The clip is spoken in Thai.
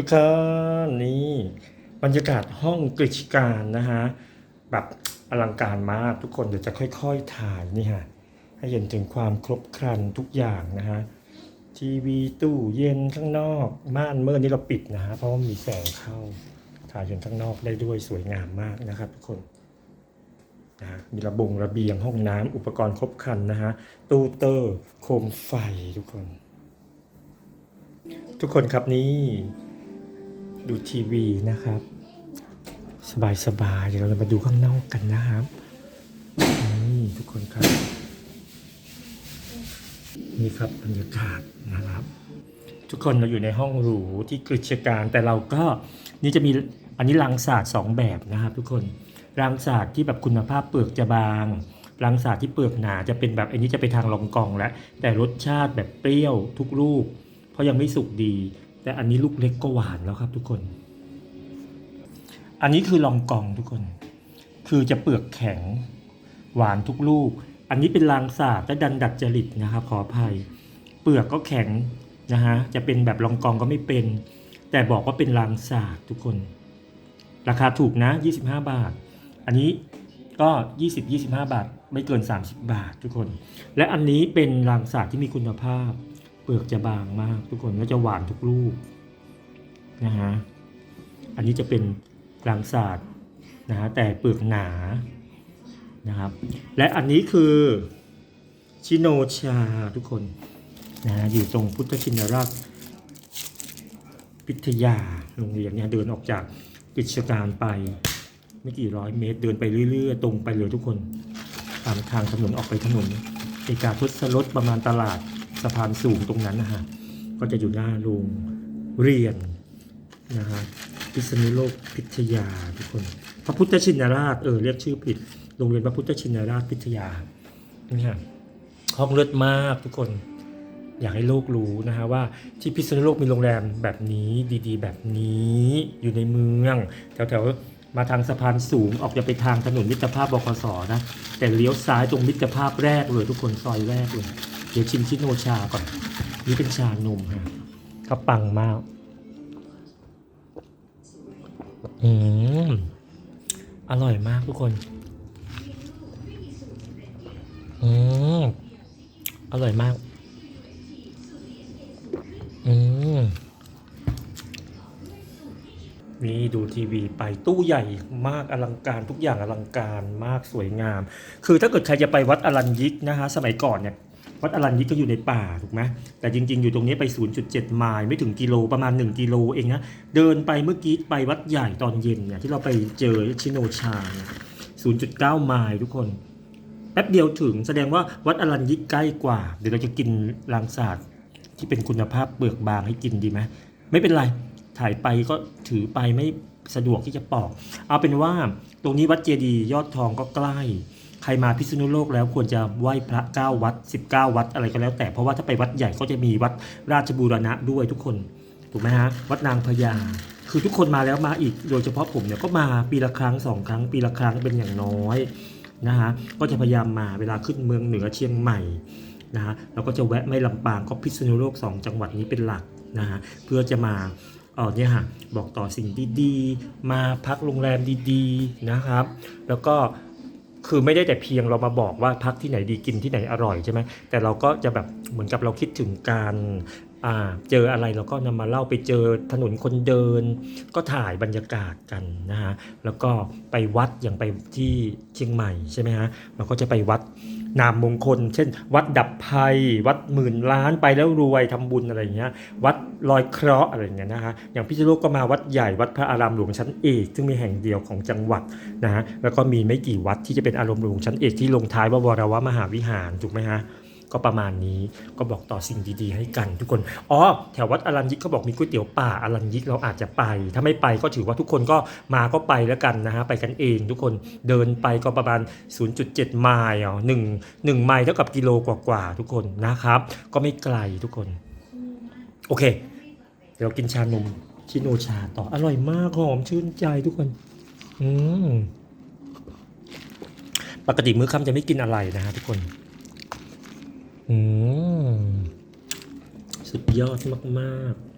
ทุกคนนี่บรรยากาศห้องกฤษการนะฮะแบบอลังการมากทุกคนเดี๋ยวจะค่อย ๆ ถ่ายนี่ฮะให้เห็นถึงความครบครันทุกอย่างนะฮะทีวีตู้เย็นข้างนอกม่านเมื่อนี้เราปิดนะฮะเพราะว่ามีแสงเข้าถ่ายจนข้างนอกได้ด้วยสวยงามมากนะครับทุกคนนะฮะมีระบงระเบียงห้องน้ำอุปกรณ์ครบครันนะฮะตู้เตอร์โคมไฟทุกคน ทุกคนครับนี่ ดูทีวีนะครับ สบายสบายๆเดี๋ยวเรามาดูข้างนอกกันนะครับ นี่ทุกคนครับ นี่ครับบรรยากาศนะครับ ทุกคนเราอยู่ในห้องหรูที่กฤษการแต่เราก็นี่จะมีอันนี้รังศาสตร์สองแบบนะครับ ทุกคนรังศาสตร์ที่แบบคุณภาพเปลือกจะบางรังศาสตร์ที่เปลือกหนาจะเป็นแบบอันนี้จะไปทางรองกองแล้วแต่รสชาติแบบเปรี้ยวทุกลูกเพราะยังไม่สุกดี แต่อันนี้ลูกเล็กก็หวานแล้วครับทุกคน อันนี้คือลองกองทุกคน คือจะเปลือกแข็งหวานทุกลูก อันนี้เป็นรางศาสตร์และดันดัดจริตนะครับขออภัย เปลือกก็แข็งนะฮะ จะเป็นแบบลองกองก็ไม่เป็น แต่บอกว่าเป็นรางศาสตร์ทุกคน ราคาถูกนะ 25 บาท อันนี้ก็ 20 25 บาท ไม่เกิน 30 บาททุกคน และอันนี้เป็นรางศาสตร์ที่มีคุณภาพ ปลือกจะบางมากทุกคนแล้วจะหวานทุกลูกนะฮะอันนี้จะเป็นรางศาสตร์นะฮะแต่เปลือกหนานะครับ และอันนี้คือชิโนชาทุกคนนะฮะอยู่ตรงพุทธชินราชพิทยาโรงเรียนเนี่ยเดินออกจากกิจการไปไม่กี่ร้อยเมตรเดินไปเรื่อยๆ ตรงไปเลยทุกคน ตามทางถนนออกไปถนนเอกาทศรถประมาณตลาด สะพานสูงตรงนั้นนะฮะก็จะอยู่หน้าโรงเรียนนะฮะพิษณุโลกพิทยาทุกคน พระพุทธชินราชเออเรียกชื่อผิดโรงเรียนพระพุทธชินราชพิทยานี่ฮะห้องเลิศมากทุกคน อยากให้โลกรู้นะฮะว่าที่พิษณุโลกมีโรงแรมแบบนี้ดีๆ แบบนี้อยู่ในเมืองแถวๆมาทางสะพานสูงออกจะไปทางถนนมิตรภาพบกสนะแต่เลี้ยวซ้ายตรงมิตรภาพแรกเลยทุกคนซอยแรกเลย เดี๋ยวชิมชิโนชาก่อน นี่เป็นชานมฮะเขาปังมาก อืม อร่อยมากทุกคน อืม อร่อยมาก อืม นี่ดูทีวีไปตู้ใหญ่มากอลังการทุกอย่างอลังการมากสวยงาม คือถ้าเกิดใครจะไปวัดอรัญยิกนะฮะสมัยก่อนเนี่ย วัดอรัญยิกก็อยู่ในป่าถูกไหมแต่จริง ๆ อยู่ตรงนี้ไป 0.7 ไมล์ไม่ถึงกิโลประมาณ 1 กิโลเองนะ เดินไปเมื่อกี้ไปวัดใหญ่ตอนเย็นเนี่ยที่เราไปเจอชิโนชา0.9 ไมล์ทุกคนแป๊บเดียวถึงแสดงว่าวัดอรัญยิกใกล้กว่า เดี๋ยวเราจะกินรังสาดที่เป็นคุณภาพเปลือกบางให้กินดีไหมไม่เป็นไรถ่ายไปก็ถือไปไม่สะดวกที่จะปอก เอาเป็นว่าตรงนี้วัดเจดีย์ยอดทองก็ใกล้ ใครมาพิษณุโลกแล้วควรจะไหว้พระ9วัด 19 วัดอะไรก็แล้ว แต่เพราะว่าถ้าไปวัดใหญ่ก็จะมีวัดราชบูรณะด้วยทุกคนถูกไหมฮะวัดนางพญาคือทุกคนมาแล้วมาอีกโดยเฉพาะผมเนี่ยก็มาปีละครั้งสองครั้ง ปีละครั้งเป็นอย่างน้อยนะฮะก็จะพยายามมาเวลาขึ้นเมืองเหนือเชียงใหม่นะฮะเราก็จะแวะไม่ลำปางก็พิษณุโลก 2 จังหวัดนี้เป็นหลักนะฮะเพื่อจะมาเออเนี่ยฮะบอกต่อสิ่งดีๆ มาพักโรงแรมดีๆนะครับ แล้วก็ คือไม่ได้แต่เพียงเรามาบอกว่าพักที่ไหนดีกินที่ไหนอร่อยใช่ไหมแต่เราก็จะแบบเหมือนกับเราคิดถึงการเจออะไรเราก็นำมาเล่าไปเจอถนนคนเดิน ก็ถ่ายบรรยากาศกันนะฮะแล้วก็ไปวัดอย่างไปที่เชียงใหม่ใช่ไหมฮะเราก็จะไปวัดนามมงคล เช่น วัดดับภัย วัดหมื่นล้านไปแล้วรวยทำบุญอะไรอย่างเงี้ย วัดลอยเคราะห์อะไรเงี้ยนะฮะอย่างพิษณุโลกก็มาวัดใหญ่วัดพระอารามหลวงชั้นเอกซึ่งมีแห่งเดียวของจังหวัดนะฮะแล้วก็มีไม่กี่วัดที่จะเป็นอารมณ์หลวงชั้นเอกที่ลงท้ายว่าวรวมหาวิหารถูกไหมฮะ ก็ประมาณนี้ก็บอกต่อสิ่งดีๆ ให้กันทุกคนอ๋อแถววัดอรัญยิกเขาบอกมีก๋วยเตี๋ยวป่าอรัญยิกเราอาจจะไป ถ้าไม่ไปก็ถือว่าทุกคนก็มาก็ไปแล้วกันนะฮะไปกันเองทุกคนเดินไปก็ประมาณ 0.7 ไมล์อ๋อหนึ่งหนึ่งไมล์เท่ากับกิโลกว่าๆทุกคนนะครับ ก็ไม่ไกลทุกคน โอเค เดี๋ยวกินชานมชิโนชาต่ออร่อยมากหอมชื่นใจทุกคน อืมปกติมื้อค่ำจะไม่กินอะไรนะฮะทุกคน สุดยอดมาก ๆ